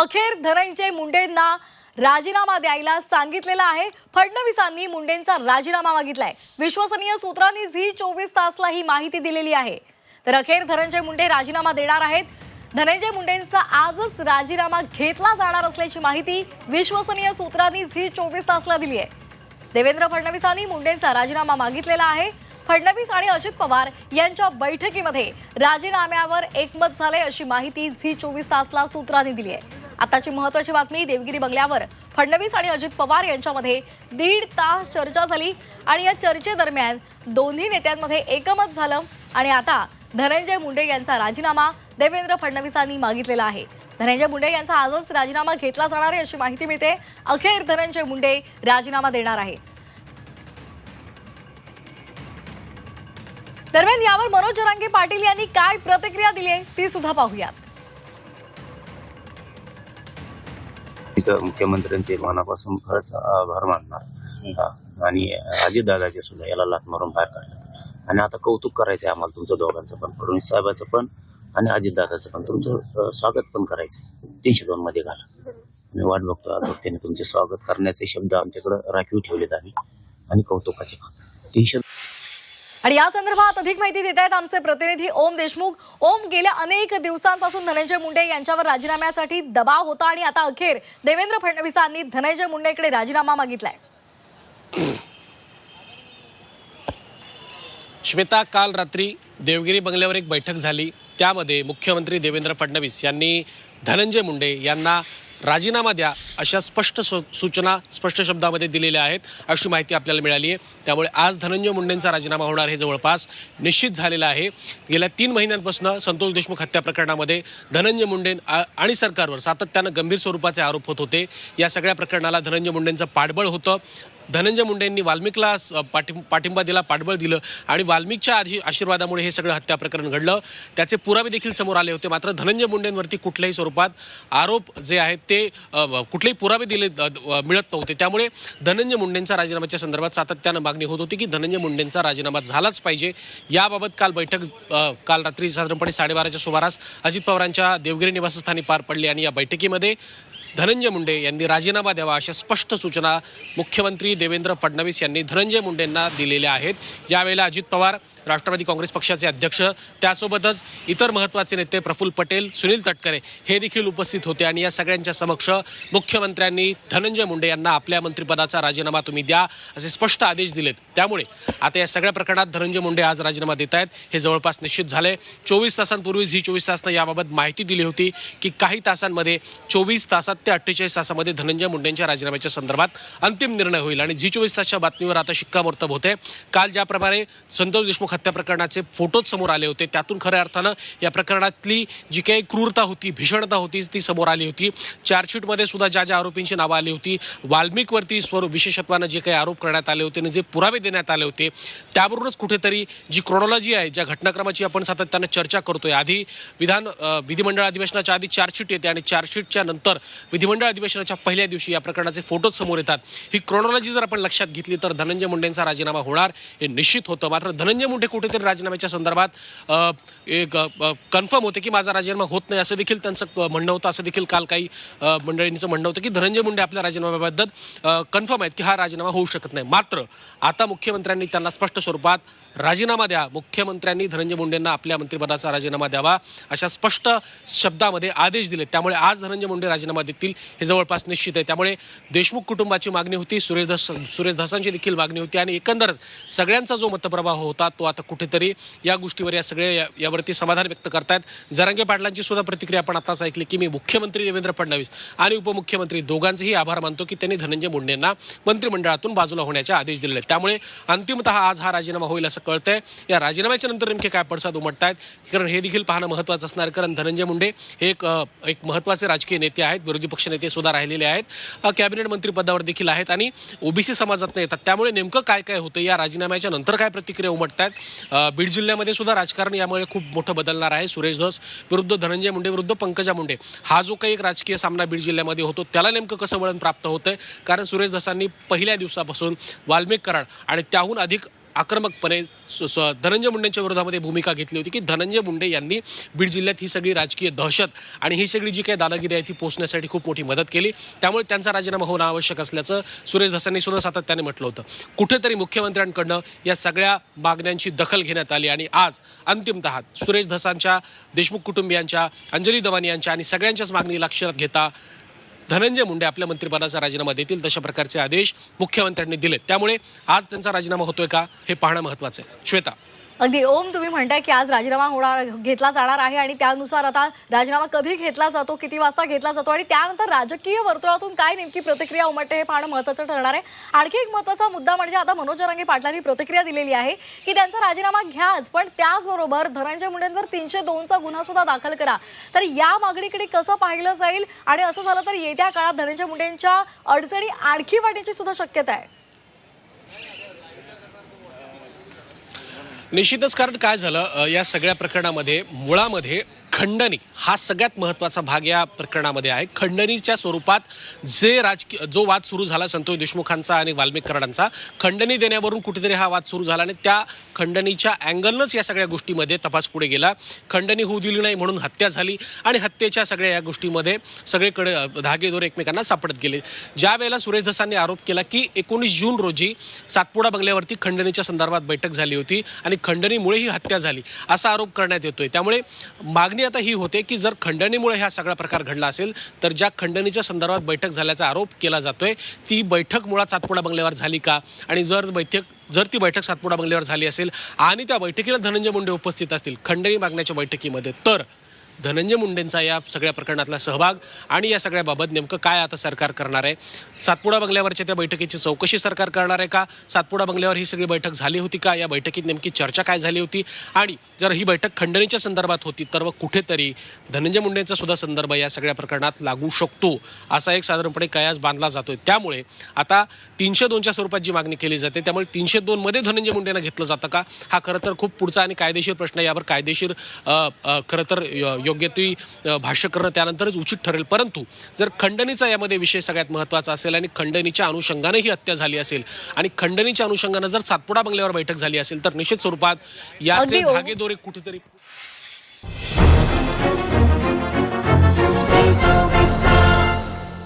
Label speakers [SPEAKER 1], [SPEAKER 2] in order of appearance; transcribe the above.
[SPEAKER 1] अखेर धनंजय मुंडेंना राजीनामा द्यायला सांगितलेला आहे. फडणवीसांनी मुंडेंचा राजीनामा मागितलाय. विश्वसनीय सूत्रांनी झी चोवीस तासला ही माहिती दिलेली आहे. तर अखेर धनंजय मुंडे राजीनामा देणार आहेत. धनंजय मुंडेंचा आजच राजीनामा घेतला जाणार असल्याची माहिती विश्वसनीय सूत्रांनी झी चोवीस तासला दिली आहे. देवेंद्र फडणवीसांनी मुंडेंचा राजीनामा मागितलेला आहे. फडणवीस आणि अजित पवार यांच्या बैठकीमध्ये राजीनाम्यावर एकमत झाले अशी माहिती झी चोवीस तासला सूत्रांनी दिली आहे. आताची महत्वाची बातमी देवगिरी बंगल्यावर. फडणवीस आणि अजित पवार यांच्यामध्ये दीड तास चर्चा झाली आणि या चर्चेदरम्यान दोन्ही नेत्यांमध्ये एकमत झालं आणि आता धनंजय मुंडे यांचा राजीनामा देवेंद्र फडणवीसांनी मागितलेला आहे. धनंजय मुंडे यांचा आजच राजीनामा घेतला जाणार आहे अशी माहिती मिळते. अखेर धनंजय मुंडे राजीनामा देणार आहे. दरम्यान यावर मनोज जरांगे पाटील यांनी काय प्रतिक्रिया दिली आहे ती सुद्धा पाहूयात.
[SPEAKER 2] तिथं मुख्यमंत्र्यांचे मनापासून खरंच आभार मानणार. आणि अजितदादाचे सुद्धा याला लाथ मारून बाहेर काढलं. आणि आता कौतुक करायचं आहे आम्हाला तुमच्या दोघांचं पण फडणवीस साहेबाचं पण आणि अजितदादाचं पण. तुमचं स्वागत पण करायचं आहे तीनशे दोन मध्ये घाला. मी वाट बघतो आतुरतेने तुमचे स्वागत करण्याचे शब्द आमच्याकडे राखीव ठेवलेत आम्ही. आणि कौतुकाचे पण. तीनशे
[SPEAKER 1] आणि या संदर्भात अधिक माहिती देत आहेत आमचे प्रतिनिधी ओम देशमुख. ओम गेल्या अनेक दिवसांपासून धनंजय मुंडे यांच्यावर राजीनाम्यासाठी दबाव होता आणि आता अखेर देवेंद्र फडणवीसांनी धनंजय मुंडेकडे राजीनामा मागितलाय.
[SPEAKER 3] श्वेता काल रात्री देवगिरी बंगल्यावर एक बैठक झाली. त्यामध्ये मुख्यमंत्री देवेंद्र फडणवीस यांनी धनंजय मुंडे यांना राजीनामा द्या अशा स्पष्ट सूचना स्पष्ट शब्दामध्ये दिलेल्या आहेत. अशी माहिती आपल्याला मिळाली आहे. त्यामुळे आज धनंजय मुंडेंचा राजीनामा होणार हे जवळपास निश्चित झालेलं आहे. गेल्या तीन महिन्यांपासून संतोष देशमुख हत्या प्रकरणामध्ये धनंजय मुंडे आणि सरकारवर सातत्यानं गंभीर स्वरूपाचे आरोप होत होते. या सगळ्या प्रकरणाला धनंजय मुंडेंचं पाठबळ होतं. धनंजय मुंडेंनी वाल्मिकला पाठि पाठिंबा दिला पाठबळ दिलं आणि वाल्मिकच्या आधी आशीर्वादामुळे हे सगळं हत्या प्रकरण घडलं. त्याचे पुरावे देखील समोर आले होते. मात्र धनंजय मुंडेंवरती कुठल्याही स्वरूपात आरोप जे आहेत ते कुठलेही पुरावे दिले मिळत नव्हते. त्यामुळे धनंजय मुंडेंचा राजीनाम्याच्या संदर्भात सातत्यानं मागणी होत होती की धनंजय मुंडेंचा राजीनामा झालाच पाहिजे. याबाबत काल बैठक काल रात्री साधारणपणे साडेबाराच्या सुमारास अजित पवारांच्या देवगिरी निवासस्थानी पार पडली आणि या बैठकीमध्ये धनंजय मुंडे यांनी राजीनामा द्यावा अशा स्पष्ट सूचना मुख्यमंत्री देवेंद्र फडणवीस यांनी धनंजय मुंडेंना दिलेल्या आहेत. यावेळेला अजित पवार राष्ट्रवादी काँग्रेस पक्षाचे अध्यक्ष त्यासोबतच इतर महत्त्वाचे नेते प्रफुल्ल पटेल सुनील तटकरे हे देखील उपस्थित होते आणि या सगळ्यांच्या समक्ष मुख्यमंत्र्यांनी धनंजय मुंडे यांना आपल्या मंत्रिपदाचा राजीनामा तुम्ही द्या असे स्पष्ट आदेश दिलेत. त्यामुळे आता या सगळ्या प्रकरणात धनंजय मुंडे आज राजीनामा देत आहेत. हे जवळपास निश्चित झाले. चोवीस तासांपूर्वी झी चोवीस तासनं याबाबत माहिती दिली होती की काही तासांमध्ये चोवीस तासात ते अठ्ठेचाळीस तासामध्ये धनंजय मुंडेंच्या राजीनाम्याच्या संदर्भात अंतिम निर्णय होईल. आणि झी चोवीस तासच्या बातमीवर आता शिक्कामोर्तब होते. काल ज्याप्रमाणे संतोष देशमुख हत्या प्रकरणाचे फोटोज समोर आले होते. त्यातून खऱ्या अर्थानं या प्रकरणातली जी काही क्रूरता होती भीषणता होती ती समोर आली होती. चार्जशीटमध्ये सुद्धा ज्या ज्या आरोपींची नावं आली होती वाल्मिकवरती स्वरूप विशेषत्वानं जे काही आरोप करण्यात आले होते आणि जे पुरावे देण्यात आले होते त्यावरूनच कुठेतरी जी क्रोनॉलॉजी आहे ज्या घटनाक्रमाची आपण सातत्यानं चर्चा करतोय आधी विधान विधिमंडळ अधिवेशनाच्या आधी चार्जशीट येते आणि चार्जशीटच्या नंतर विधिमंडळ अधिवेशनाच्या पहिल्या दिवशी या प्रकरणाचे फोटोज समोर येतात. ही क्रोनॉलॉजी जर आपण लक्षात घेतली तर धनंजय मुंडेंचा राजीनामा होणार हे निश्चित होतं. मात्र धनंजय मुंडे कुठे कुठेतरी राजीनाम्याच्या संदर्भात एक कन्फर्म होते की माझा राजीनामा होत नाही असं देखील त्यांचं म्हणणं होतं. असं देखील काल काही मंडळींचं म्हणणं होतं की धनंजय मुंडे आपल्या राजीनाम्याबद्दल कन्फर्म आहेत की हा राजीनामा होऊ शकत नाही. मात्र आता मुख्यमंत्र्यांनी त्यांना स्पष्ट स्वरूपात राजीनामा द्या. मुख्यमंत्र्यांनी धनंजय मुंडेंना आपल्या मंत्रिपदाचा राजीनामा द्यावा अशा स्पष्ट शब्दामध्ये आदेश दिले त्यामुळे आज धनंजय मुंडे राजीनामा देतील हे जवळपास निश्चित आहे. त्यामुळे देशमुख कुटुंबाची मागणी होती सुरेश धस सुरेश धसांची देखील मागणी होती आणि एकंदरच सगळ्यांचा जो मतप्रवाह होता तो आता कुठेतरी या गोष्टीवर या सगळे या- यावरती समाधान व्यक्त करतायत. जरांगे पाटलांची सुद्धा प्रतिक्रिया आपण आताच ऐकली की मी मुख्यमंत्री देवेंद्र फडणवीस आणि उपमुख्यमंत्री दोघांचेही आभार मानतो की त्यांनी धनंजय मुंडेंना मंत्रिमंडळातून बाजूला होण्याचे आदेश दिले आहेत. त्यामुळे अंतिमतः आज हा राजीनामा होईल असं कळतंय. या राजीनाम्याच्या नंतर नेमके काय पडसाद उमटत आहेत कारण हे देखील पाहणं महत्त्वाचं असणार कारण धनंजय मुंडे हे एक एक महत्त्वाचे राजकीय नेते आहेत. विरोधी पक्षनेते सुद्धा राहिलेले आहेत. कॅबिनेट कॅबिनेट मंत्रिपदावर देखील आहेत. आणि ओबीसी समाजात येतात. त्यामुळे नेमकं काय काय होतं या राजीनाम्याच्या नंतर काय प्रतिक्रिया उमटत आहेत बीड जिल्ह्यामध्ये सुद्धा राजकारण यामुळे खूप मोठं बदलणार आहे. सुरेश धस विरुद्ध धनंजय मुंडे विरुद्ध पंकजा मुंडे. हा जो काही एक राजकीय सामना बीड जिल्ह्यामध्ये होतो त्याला नेमकं कसं वळण प्राप्त होतंय? कारण सुरेश धसांनी पहिल्या दिवसापासून वाल्मिक कराड आणि त्याहून अधिक आक्रमकपणे धनंजय मुंडेंच्या विरोधामध्ये भूमिका घेतली होती की धनंजय मुंडे यांनी बीड जिल्ह्यात ही सगळी राजकीय दहशत आणि ही सगळी जी काही दादागिरी आहे ती पोचण्यासाठी खूप मोठी मदत केली. त्यामुळे त्यांचा राजीनामा होणं आवश्यक असल्याचं सुरेश धसांनी सुद्धा सातत्याने म्हटलं होतं. कुठेतरी मुख्यमंत्र्यांकडनं या सगळ्या मागण्यांची दखल घेण्यात आली आणि आज अंतिमतः सुरेश धसांच्या देशमुख कुटुंबियांच्या अंजली दवानी यांच्या आणि सगळ्यांच्याच मागणी लक्षात घेता धनंजय मुंडे आपल्या मंत्रिपदाचा राजीनामा देतील तशा प्रकारचे आदेश मुख्यमंत्र्यांनी दिले त्यामुळे आज त्यांचा राजीनामा होतोय का हे पाहणं महत्वाचं आहे. श्वेता.
[SPEAKER 1] अगदी ओम तुम्ही म्हणताय की आज राजीनामा होणार घेतला जाणार आहे आणि त्यानुसार आता राजीनामा कधी घेतला जातो किती वाजता घेतला जातो आणि त्यानंतर राजकीय वर्तुळातून काय नेमकी प्रतिक्रिया उमटते हे पाहणं महत्त्वाचं ठरणार आहे. आणखी एक महत्त्वाचा मुद्दा म्हणजे आता मनोज जरांगे पाटलांनी प्रतिक्रिया दिलेली आहे की त्यांचा राजीनामा घ्याच पण त्याचबरोबर धनंजय मुंडेंवर तीनशे दोनचा गुन्हा सुद्धा दाखल करा. तर या मागणीकडे कसं पाहिलं जाईल? आणि असं झालं तर येत्या काळात धनंजय मुंडेंच्या अडचणी आणखी वाढण्याची सुद्धा शक्यता आहे.
[SPEAKER 3] निश्चितच कारण काय झालं? या सगळ्या प्रकरणामध्ये मुळामध्ये खंडणी हा सगळ्यात महत्त्वाचा भाग या प्रकरणामध्ये आहे. खंडणीच्या स्वरूपात जे राजकीय जो वाद सुरू झाला संतोष देशमुखांचा आणि वाल्मिक कराडांचा खंडणी देण्यावरून कुठेतरी हा वाद सुरू झाला आणि त्या खंडणीच्या अँगलनंच या सगळ्या गोष्टीमध्ये तपास पुढे गेला. खंडणी होऊ दिली नाही म्हणून हत्या झाली आणि हत्येच्या सगळ्या या गोष्टीमध्ये सगळीकडे धागेदोर धागेदोरे एकमेकांना सापडत गेले. ज्या वेळेला सुरेश धसांनी आरोप केला की एकोणीस जून रोजी सातपुडा बंगल्यावरती खंडणीच्या संदर्भात बैठक झाली होती आणि खंडणीमुळे ही हत्या झाली असा आरोप करण्यात येतोय. त्यामुळे मागणी आता ही होते की जर खंडणीमुळे हा सगळा प्रकार घडला असेल तर ज्या खंडणीच्या संदर्भात बैठक झाल्याचा आरोप केला जातोय ती बैठक मुळात सातपुडा बंगल्यावर झाली का? आणि जर बैठक जर ती बैठक सातपुडा बंगल्यावर झाली असेल आणि त्या बैठकीला धनंजय मुंडे उपस्थित असतील खंडणी मागण्याच्या बैठकीमध्ये तर? धनंजय मुंडेंचा या सगळ्या प्रकरणातला सहभाग आणि या सगळ्याबाबत नेमकं काय आता सरकार करणार आहे? सातपुडा बंगल्यावरच्या त्या बैठकीची चौकशी सरकार करणार आहे का? सातपुडा बंगल्यावर ही सगळी बैठक झाली होती का? या बैठकीत नेमकी चर्चा काय झाली होती? आणि जर ही बैठक खंडणीच्या संदर्भात होती तर मग कुठेतरी धनंजय मुंडेंचा सुद्धा संदर्भ या सगळ्या प्रकरणात लागू शकतो असा एक साधारणपणे कयास बांधला जातोय. त्यामुळे आता तीनशे दोनच्या स्वरूपात जी मागणी केली जाते त्यामुळे तीनशे दोनमध्ये धनंजय मुंडेंना घेतलं जातं का? हा खरं तर खूप पुढचा आणि कायदेशीर प्रश्न यावर कायदेशीर खरं तर योग्य ती भाष्य करणं त्यानंतरच उचित ठरेल परंतु जर खंडणीचा यामध्ये विषय सगळ्यात महत्त्वाचा असेल आणि खंडणीच्या अनुषंगाने ही हत्या झाली असेल आणि खंडणीच्या अनुषंगानं जर सातपुडा बंगल्यावर बैठक झाली असेल तर निश्चित स्वरूपात याचे
[SPEAKER 1] हो.
[SPEAKER 3] धागेदोरे कुठेतरी